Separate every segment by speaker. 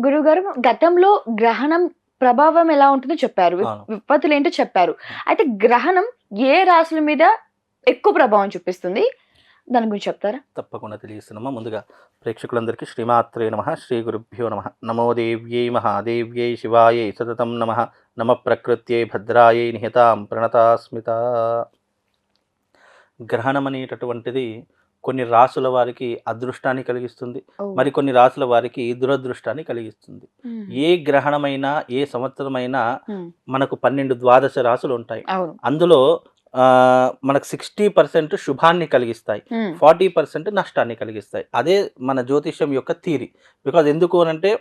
Speaker 1: గురుగారు గతంలో గ్రహణం ప్రభావం ఎలా ఉంటుందో చెప్పారు. విపత్తులు ఏంటో చెప్పారు. అయితే గ్రహణం ఏ రాశుల మీద ఎక్కువ ప్రభావం చూపిస్తుంది? దాని గురించి చెప్తారా?
Speaker 2: తప్పకుండా తెలియజేస్తున్నామా? ముందుగా ప్రేక్షకులందరికీ శ్రీమాత్రే నమ శ్రీ గురుభ్యో నమ. నమో దేవ్యై మహాదేవ్యై శివాయై సతతం నమ. నమ ప్రకృత్యై భద్రాయై నిహితాం ప్రణతాస్మిత. గ్రహణం అనేటటువంటిది కొన్ని రాసుల వారికి అదృష్టాన్ని కలిగిస్తుంది. మరి కొన్ని రాసుల వారికి దురదృష్టాన్ని కలిగిస్తుంది. ఏ గ్రహణమైనా ఏ సంవత్సరమైనా. మనకు పన్నెండు ద్వాదశ రాసులు ఉంటాయి అందులో మనకు సిక్స్టీ పర్సెంట్ శుభాన్ని కలిగిస్తాయి. ఫార్టీ పర్సెంట్ నష్టాన్ని కలిగిస్తాయి అదే మన జ్యోతిష్యం యొక్క థీరీ బికాజ్ ఎందుకు అనంటే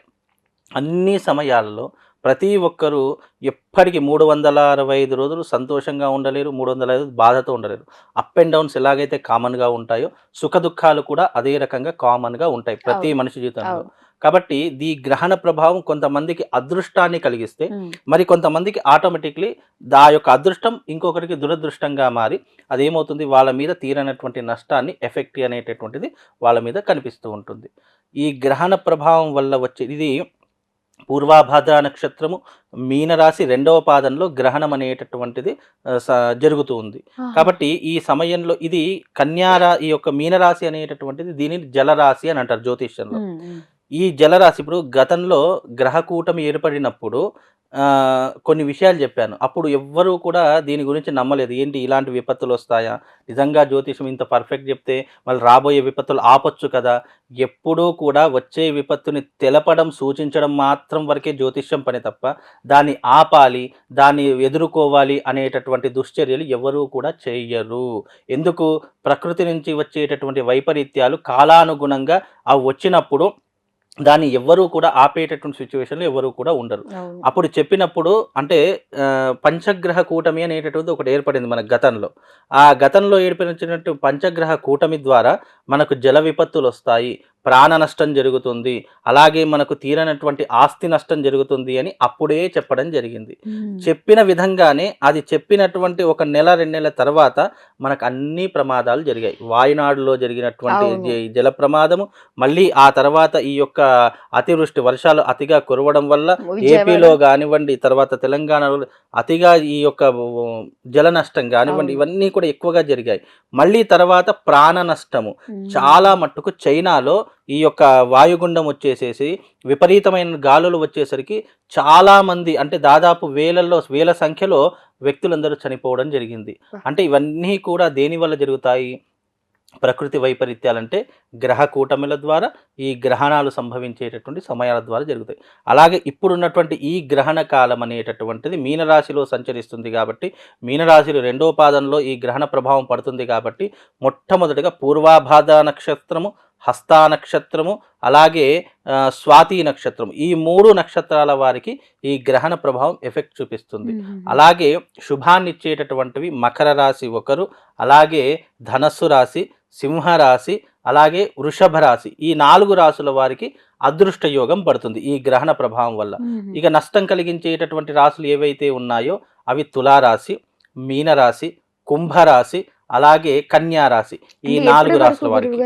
Speaker 2: అన్ని సమయాలలో ప్రతి ఒక్కరూ ఎప్పటికీ మూడు వందల అరవై ఐదు రోజులు సంతోషంగా ఉండలేరు మూడు వందల ఐదు బాధతో ఉండలేరు అప్ అండ్ డౌన్స్ ఎలాగైతే కామన్గా ఉంటాయో సుఖ దుఃఖాలు కూడా అదే రకంగా కామన్గా ఉంటాయి ప్రతి. మనిషి జీవితంలో. కాబట్టి ఈ గ్రహణ ప్రభావం కొంతమందికి అదృష్టాన్ని కలిగిస్తే. మరి కొంతమందికి ఆటోమేటిక్లీ దా యొక్క అదృష్టం ఇంకొకరికి దురదృష్టంగా మారి అదేమవుతుంది వాళ్ళ మీద తీరనటువంటి నష్టాన్ని ఎఫెక్ట్ అనేటటువంటిది వాళ్ళ మీద కనిపిస్తూ ఉంటుంది ఈ గ్రహణ ప్రభావం వల్ల వచ్చే ఇది పూర్వాభాద్ర నక్షత్రము మీనరాశి రెండవ పాదంలో గ్రహణం అనేటటువంటిది జరుగుతూ ఉంది. కాబట్టి ఈ సమయంలో ఇది కన్యారా ఈ యొక్క మీనరాశి అనేటటువంటిది దీనిని జలరాశి అని అంటారు జ్యోతిష్యంలో. ఈ జలరాశి ఇప్పుడు గతంలో గ్రహకూటమి ఏర్పడినప్పుడు కొన్ని విషయాలు చెప్పాను. అప్పుడు ఎవ్వరూ కూడా దీని గురించి నమ్మలేదు. ఏంటి ఇలాంటి విపత్తులు వస్తాయా? నిజంగా జ్యోతిషం ఇంత పర్ఫెక్ట్ చెప్తే మళ్ళీ రాబోయే విపత్తులు ఆపొచ్చు కదా? ఎప్పుడూ కూడా వచ్చే విపత్తుని తెలపడం సూచించడం మాత్రం వరకే జ్యోతిష్యం పని తప్ప దాన్ని ఆపాలి దాన్ని ఎదుర్కోవాలి అనేటటువంటి దుశ్చర్యలు ఎవరూ కూడా చేయరు ఎందుకు? ప్రకృతి నుంచి వచ్చేటటువంటి వైపరీత్యాలు కాలానుగుణంగా అవి వచ్చినప్పుడు దాన్ని ఎవ్వరూ కూడా ఆపేటటువంటి సిచ్యువేషన్లో ఎవరూ కూడా ఉండరు. అప్పుడు చెప్పినప్పుడు అంటే పంచగ్రహ కూటమి అనేటటువంటి ఒకటి ఏర్పడింది మన గతంలో ఆ గతంలో ఏర్పడినటువంటి పంచగ్రహ కూటమి ద్వారా మనకు జల విపత్తులు వస్తాయి ప్రాణ నష్టం జరుగుతుంది అలాగే మనకు తీరనటువంటి ఆస్తి నష్టం జరుగుతుంది అని అప్పుడే చెప్పడం జరిగింది. చెప్పిన విధంగానే అది చెప్పినటువంటి ఒక నెల రెండు నెలల తర్వాత మనకు అన్ని ప్రమాదాలు జరిగాయి వాయునాడులో జరిగినటువంటి జల ప్రమాదము మళ్ళీ ఆ తర్వాత ఈ యొక్క అతివృష్టి వర్షాలు అతిగా కురవడం వల్ల. ఏపీలో కానివ్వండి తర్వాత తెలంగాణలో అతిగా ఈ యొక్క జల నష్టం కానివ్వండి. ఇవన్నీ కూడా ఎక్కువగా జరిగాయి మళ్ళీ తర్వాత ప్రాణ నష్టము. చాలా మట్టుకు చైనాలో ఈ యొక్క వాయుగుండం వచ్చేసేసి విపరీతమైన గాలులు వచ్చేసరికి చాలా మంది అంటే దాదాపు వేలల్లో వేల సంఖ్యలో వ్యక్తులందరూ చనిపోవడం జరిగింది. అంటే ఇవన్నీ కూడా దేని వల్ల జరుగుతాయి? ప్రకృతి వైపరీత్యాలంటే గ్రహ కూటమిల ద్వారా ఈ గ్రహణాలు సంభవించేటటువంటి సమయాల ద్వారా జరుగుతాయి. అలాగే ఇప్పుడున్నటువంటి ఈ గ్రహణ కాలం అనేటటువంటిది మీనరాశిలో సంచరిస్తుంది కాబట్టి మీనరాశిలో రెండో పాదంలో ఈ గ్రహణ ప్రభావం పడుతుంది కాబట్టి మొట్టమొదటిగా పూర్వాభాద్ర నక్షత్రము హస్తా నక్షత్రము అలాగే స్వాతి నక్షత్రం ఈ మూడు నక్షత్రాల వారికి ఈ గ్రహణ ప్రభావం ఎఫెక్ట్ చూపిస్తుంది. అలాగే శుభాన్ని ఇచ్చేటటువంటివి మకర రాశి ఒకరు అలాగే ధనస్సు రాశి సింహ రాశి అలాగే వృషభ రాశి. ఈ నాలుగు రాశుల వారికి అదృష్ట యోగం పడుతుంది ఈ గ్రహణ ప్రభావం వల్ల. ఇక నష్టం కలిగించేటటువంటి రాశులు ఏవైతే ఉన్నాయో అవి తులారాశి మీనరాశి కుంభరాశి అలాగే కన్యా రాశి ఈ నాలుగు రాశుల
Speaker 1: వరకు.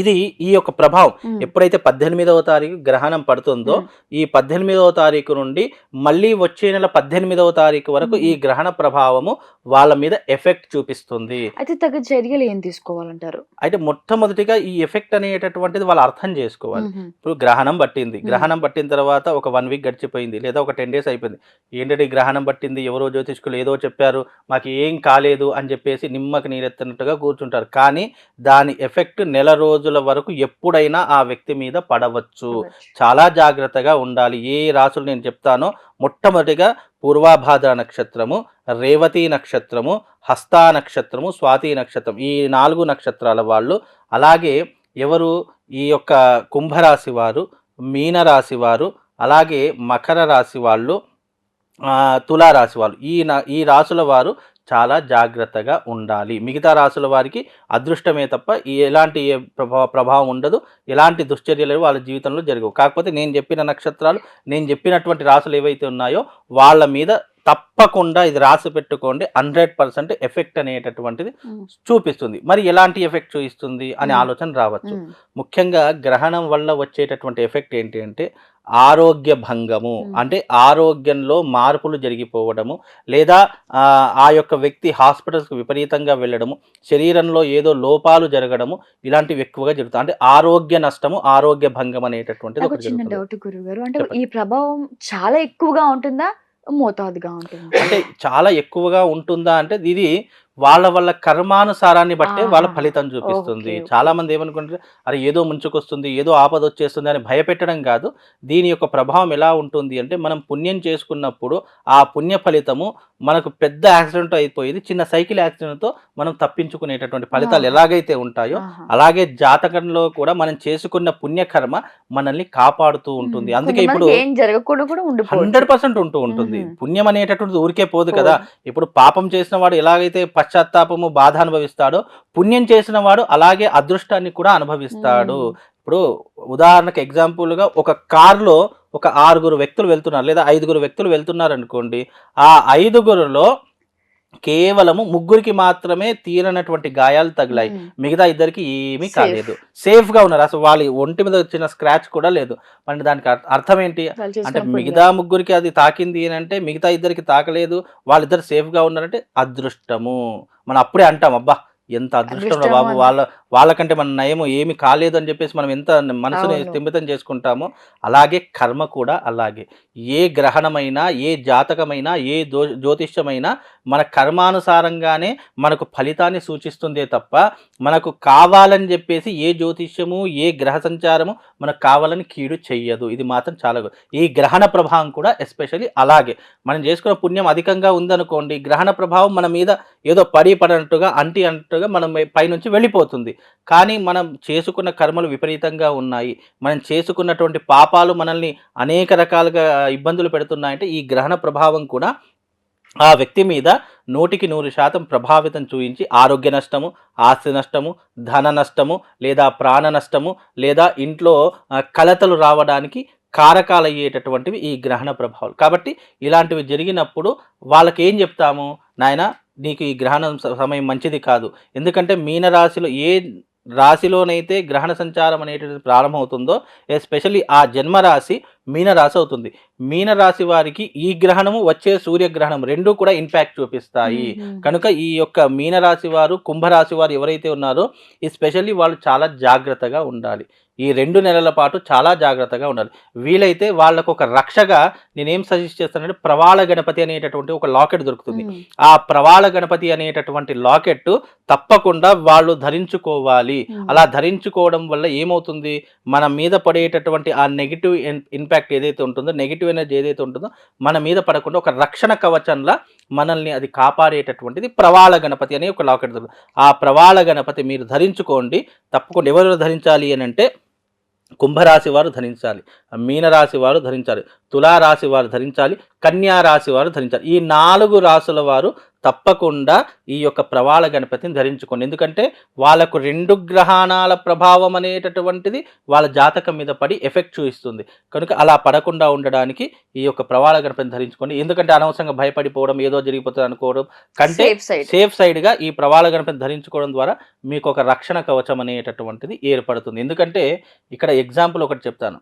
Speaker 1: ఇది
Speaker 2: ఈ యొక్క ప్రభావం. ఎప్పుడైతే పద్దెనిమిదవ తారీఖు గ్రహణం పడుతుందో. ఈ పద్దెనిమిదవ తారీఖు నుండి మళ్ళీ వచ్చే నెల పద్దెనిమిదవ తారీఖు వరకు ఈ. గ్రహణ ప్రభావము వాళ్ళ మీద ఎఫెక్ట్ చూపిస్తుంది
Speaker 1: అయితే తగ్గ చర్యలు ఏం తీసుకోవాలంటారు
Speaker 2: అయితే మొట్టమొదటిగా ఈ ఎఫెక్ట్ అనేటటువంటిది వాళ్ళు అర్థం చేసుకోవాలి. ఇప్పుడు గ్రహణం పట్టింది గ్రహణం పట్టిన తర్వాత ఒక వన్ వీక్ గడిచిపోయింది లేదా ఒక టెన్ డేస్ అయిపోయింది ఏంటంటే ఈ గ్రహణం పట్టింది ఎవరో జ్యోతిష్కులు ఏదో చెప్పారు మాకు ఏం కాలేదు అని చెప్పేసి నిమ్మకి నీరెత్తినట్టుగా కూర్చుంటారు కానీ దాని ఎఫెక్ట్ నెల రోజుల వరకు ఎప్పుడైనా ఆ వ్యక్తి మీద పడవచ్చు. చాలా జాగ్రత్తగా ఉండాలి. ఏ రాసులు నేను చెప్తానో మొట్టమొదటిగా పూర్వాభాద్ర నక్షత్రము రేవతి నక్షత్రము హస్తా నక్షత్రము స్వాతి నక్షత్రం ఈ నాలుగు నక్షత్రాల వాళ్ళు. అలాగే ఎవరు? ఈ యొక్క కుంభరాశి వారు మీనరాశి వారు అలాగే మకర రాశి వాళ్ళు తులారాశి వాళ్ళు. ఈ ఈ రాసుల వారు చాలా జాగ్రత్తగా ఉండాలి. మిగతా రాసుల వారికి అదృష్టమే తప్ప ఎలాంటి ఏ ప్రభావ ప్రభావం ఉండదు. ఎలాంటి దుశ్చర్యలు వాళ్ళ జీవితంలో జరగవు. కాకపోతే నేను చెప్పిన నక్షత్రాలు నేను చెప్పినటువంటి రాసులు ఏవైతే ఉన్నాయో వాళ్ళ మీద తప్పకుండా ఇది రాసి పెట్టుకోండి. హండ్రెడ్ పర్సెంట్ ఎఫెక్ట్ అనేటటువంటిది చూపిస్తుంది. మరి ఎలాంటి ఎఫెక్ట్ చూపిస్తుంది అనే. ఆలోచన రావచ్చు. ముఖ్యంగా గ్రహణం వల్ల వచ్చేటటువంటి ఎఫెక్ట్ ఏంటి అంటే ఆరోగ్య భంగము. అంటే ఆరోగ్యంలో మార్పులు జరిగిపోవడము లేదా ఆ, యొక్క వ్యక్తి హాస్పిటల్స్కి విపరీతంగా వెళ్ళడము శరీరంలో ఏదో లోపాలు జరగడము ఇలాంటివి ఎక్కువగా జరుగుతాయి. అంటే ఆరోగ్య నష్టము ఆరోగ్య భంగం అనేటటువంటిది ఒకటి
Speaker 1: చిన్న డౌట్ గురువు గారు అంటే. ఈ ప్రభావం చాలా ఎక్కువగా ఉంటుందా? మోతాదుగా ఉంటుందా?
Speaker 2: అంటే చాలా ఎక్కువగా ఉంటుందా అంటే ఇది వాళ్ళ వాళ్ళ కర్మానుసారాన్ని బట్టే వాళ్ళ. ఫలితం చూపిస్తుంది. చాలా మంది ఏమనుకుంటారు అరే ఏదో ముంచుకొస్తుంది ఏదో ఆపద వచ్చేస్తుంది అని భయపెట్టడం కాదు దీని యొక్క ప్రభావం ఎలా ఉంటుంది అంటే మనం పుణ్యం చేసుకున్నప్పుడు ఆ పుణ్య ఫలితము మనకు పెద్ద యాక్సిడెంట్ అయిపోయేది చిన్న సైకిల్ యాక్సిడెంట్తో మనం తప్పించుకునేటటువంటి ఫలితాలు. ఎలాగైతే ఉంటాయో. అలాగే జాతకంలో కూడా మనం చేసుకున్న పుణ్యకర్మ మనల్ని కాపాడుతూ ఉంటుంది అందుకే ఇప్పుడు హండ్రెడ్ పర్సెంట్ ఉంటూ ఉంటుంది. పుణ్యం అనేటటువంటిది ఊరికే పోదు కదా. ఇప్పుడు పాపం చేసిన వాడు ఎలాగైతే పశ్చాత్తాపము బాధ అనుభవిస్తాడో. పుణ్యం చేసిన వాడు అలాగే అదృష్టాన్ని కూడా అనుభవిస్తాడు. ఇప్పుడు ఉదాహరణకు example గా ఒక కారులో ఒక ఆరుగురు వ్యక్తులు వెళ్తున్నారు లేదా ఐదుగురు వ్యక్తులు వెళ్తున్నారు అనుకోండి. ఆ ఐదుగురులో కేవలము ముగ్గురికి మాత్రమే తీరనటువంటి గాయాలు తగిలాయి. మిగతా ఇద్దరికి ఏమీ. కాలేదు. సేఫ్గా ఉన్నారు. అసలు వాళ్ళ ఒంటి మీద వచ్చిన స్క్రాచ్ కూడా లేదు. మరి దానికి అర్థ- ఏంటి అంటే. మిగతా ముగ్గురికి అది తాకింది అని అంటే మిగతా ఇద్దరికి తాకలేదు. వాళ్ళిద్దరు సేఫ్గా ఉన్నారంటే అదృష్టము. మనం అప్పుడే అంటాం అబ్బా ఎంత అదృష్టం బాబు. వాళ్ళ వాళ్ళకంటే మన నయము ఏమి కాలేదు అని చెప్పేసి మనం ఎంత మనసుని. స్థిమితం చేసుకుంటామో అలాగే కర్మ కూడా అలాగే ఏ గ్రహణమైనా ఏ జాతకమైనా ఏ జ్యోతిష్యమైనా మన కర్మానుసారంగానే మనకు ఫలితాన్ని సూచిస్తుందే తప్ప మనకు కావాలని చెప్పేసి ఏ జ్యోతిష్యము ఏ గ్రహ సంచారము మనకు కావాలని కీడు చెయ్యదు ఇది మాత్రం చాలా ఈ గ్రహణ ప్రభావం కూడా ఎస్పెషల్లీ అలాగే మనం చేసుకున్న పుణ్యం అధికంగా ఉందనుకోండి గ్రహణ ప్రభావం మన మీద ఏదో పడి పడినట్టుగా అంటి అంటుగా మనం పైనుంచి వెళ్ళిపోతుంది. కానీ మనం చేసుకున్న కర్మలు విపరీతంగా ఉన్నాయి. మనం చేసుకున్నటువంటి పాపాలు మనల్ని అనేక రకాలుగా ఇబ్బందులు పెడుతున్నాయంటే ఈ గ్రహణ ప్రభావం కూడా ఆ వ్యక్తి మీద నూటికి నూరు శాతం ప్రభావితం చూపించి ఆరోగ్య నష్టము ఆస్తి నష్టము ధన నష్టము లేదా ప్రాణ నష్టము లేదా ఇంట్లో కలతలు రావడానికి కారకాలయ్యేటటువంటివి ఈ గ్రహణ ప్రభావాలు. కాబట్టి ఇలాంటివి జరిగినప్పుడు వాళ్ళకి ఏం చెప్తాము? నాయన నీకు ఈ గ్రహణం సమయం మంచిది కాదు. ఎందుకంటే మీనరాశిలో ఏ రాశిలోనైతే గ్రహణ సంచారం అనేటువంటిది ప్రారంభమవుతుందో ఎస్పెషల్లీ ఆ జన్మరాశి మీనరాశి అవుతుంది. మీనరాశి వారికి ఈ గ్రహణము వచ్చే సూర్యగ్రహణం రెండు కూడా ఇంపాక్ట్ చూపిస్తాయి. కనుక ఈ యొక్క మీనరాశి వారు కుంభరాశి వారు ఎవరైతే ఉన్నారో ఎస్పెషల్లీ వాళ్ళు చాలా జాగ్రత్తగా ఉండాలి. ఈ రెండు నెలల పాటు చాలా జాగ్రత్తగా ఉండాలి. వీలైతే వాళ్ళకు ఒక రక్షగా నేనేం సజెస్ట్ చేస్తానంటే ప్రవాళ గణపతి అనేటటువంటి ఒక లాకెట్ దొరుకుతుంది. ఆ ప్రవాళ గణపతి అనేటటువంటి లాకెట్ తప్పకుండా వాళ్ళు ధరించుకోవాలి. అలా ధరించుకోవడం వల్ల ఏమవుతుంది? మన మీద పడేటటువంటి ఆ నెగిటివ్ ఇంపాక్ట్ ఏదైతే ఉంటుందో నెగిటివ్ ఎనర్జీ ఏదైతే ఉంటుందో మన మీద పడకుండా ఒక రక్షణ కవచంలా మనల్ని అది కాపాడేటటువంటిది ప్రవాళ గణపతి అనే ఒక లాకెట్ దొరుకుతుంది. ఆ ప్రవాళ గణపతి మీరు ధరించుకోండి. తప్పకుండా ఎవరు ధరించాలి అని అంటే కుంభరాశి వారు ధరించాలి మీనరాశి వారు ధరించాలి. తులారాశి వారు ధరించాలి కన్యా రాశి వారు ధరించాలి. ఈ నాలుగు రాసుల వారు తప్పకుండా ఈ యొక్క ప్రవాళ గణపతిని ధరించుకోండి. ఎందుకంటే వాళ్ళకు రెండు గ్రహణాల ప్రభావం అనేటటువంటిది వాళ్ళ జాతకం మీద పడి ఎఫెక్ట్ చూపిస్తుంది. కనుక అలా పడకుండా ఉండడానికి ఈ యొక్క ప్రవాళ గణపతిని ధరించుకోండి. ఎందుకంటే అనవసరంగా భయపడిపోవడం ఏదో జరిగిపోతుంది అనుకోవడం కంటే
Speaker 1: సేఫ్ సైడ్
Speaker 2: సేఫ్ సైడ్గా ఈ ప్రవాళ గణపతిని ధరించుకోవడం ద్వారా మీకు ఒక రక్షణ కవచం అనేటటువంటిది ఏర్పడుతుంది. ఎందుకంటే ఇక్కడ ఎగ్జాంపుల్ ఒకటి చెప్తాను.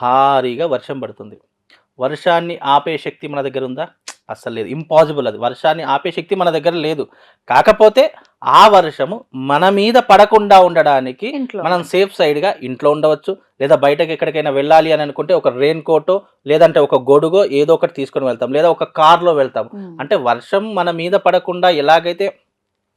Speaker 2: భారీగా వర్షం పడుతుంది. వర్షాన్ని ఆపే శక్తి మన దగ్గర ఉందా? అస్సలు లేదు. ఇంపాసిబుల్ అది. వర్షాన్ని ఆపే శక్తి మన దగ్గర లేదు. కాకపోతే ఆ వర్షము మన మీద పడకుండా ఉండడానికి మనం సేఫ్ సైడ్గా ఇంట్లో ఉండవచ్చు. లేదా బయటకి ఎక్కడికైనా వెళ్ళాలి అని అనుకుంటే ఒక రెయిన్ కోటో లేదంటే ఒక గొడుగో ఏదో ఒకటి తీసుకొని వెళ్తాం. లేదా ఒక కార్లో వెళ్తాం. అంటే వర్షం మన మీద పడకుండా ఎలాగైతే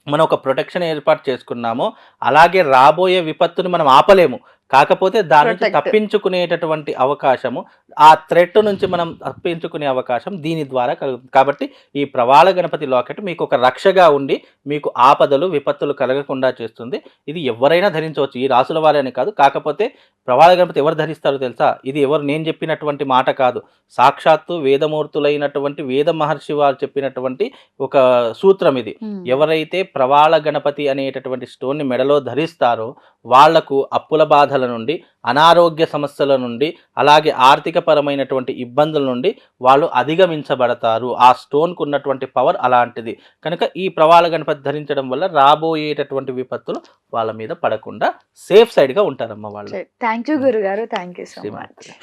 Speaker 2: మనం ఒక ప్రొటెక్షన్ ఏర్పాటు చేసుకున్నామో అలాగే రాబోయే విపత్తుని మనం ఆపలేము. కాకపోతే దాని నుంచి. తప్పించుకునేటటువంటి అవకాశము ఆ థ్రెట్ నుంచి మనం తప్పించుకునే అవకాశం దీని ద్వారా కలుగుతుంది. కాబట్టి ఈ ప్రవాళ గణపతి లాకెట్ మీకు ఒక రక్షగా ఉండి మీకు ఆపదలు విపత్తులు కలగకుండా చేస్తుంది. ఇది ఎవరైనా ధరించవచ్చు. ఈ రాసుల వారని కాదు. కాకపోతే ప్రవాళ గణపతి ఎవరు ధరిస్తారో తెలుసా? ఇది ఎవరు నేను చెప్పినటువంటి మాట కాదు. సాక్షాత్తు వేదమూర్తులైనటువంటి వేద మహర్షి వారు చెప్పినటువంటి ఒక సూత్రం ఇది.
Speaker 1: ఉమ్,
Speaker 2: ఎవరైతే ప్రవాళ గణపతి అనేటటువంటి స్టోన్ని మెడలో ధరిస్తారో వాళ్ళకు అప్పుల బాధలు సమస్యల నుండి అనారోగ్య సమస్యల నుండి అలాగే ఆర్థిక పరమైనటువంటి ఇబ్బందుల నుండి వాళ్ళు అధిగమించబడతారు. ఆ స్టోన్కు ఉన్నటువంటి పవర్ అలాంటిది. కనుక ఈ ప్రవాళ గణపతి ధరించడం వల్ల రాబోయేటటువంటి విపత్తులు వాళ్ళ మీద పడకుండా సేఫ్ సైడ్గా ఉంటారమ్మ వాళ్ళు.
Speaker 1: థ్యాంక్ యూ గురుగారు. Thank you so much.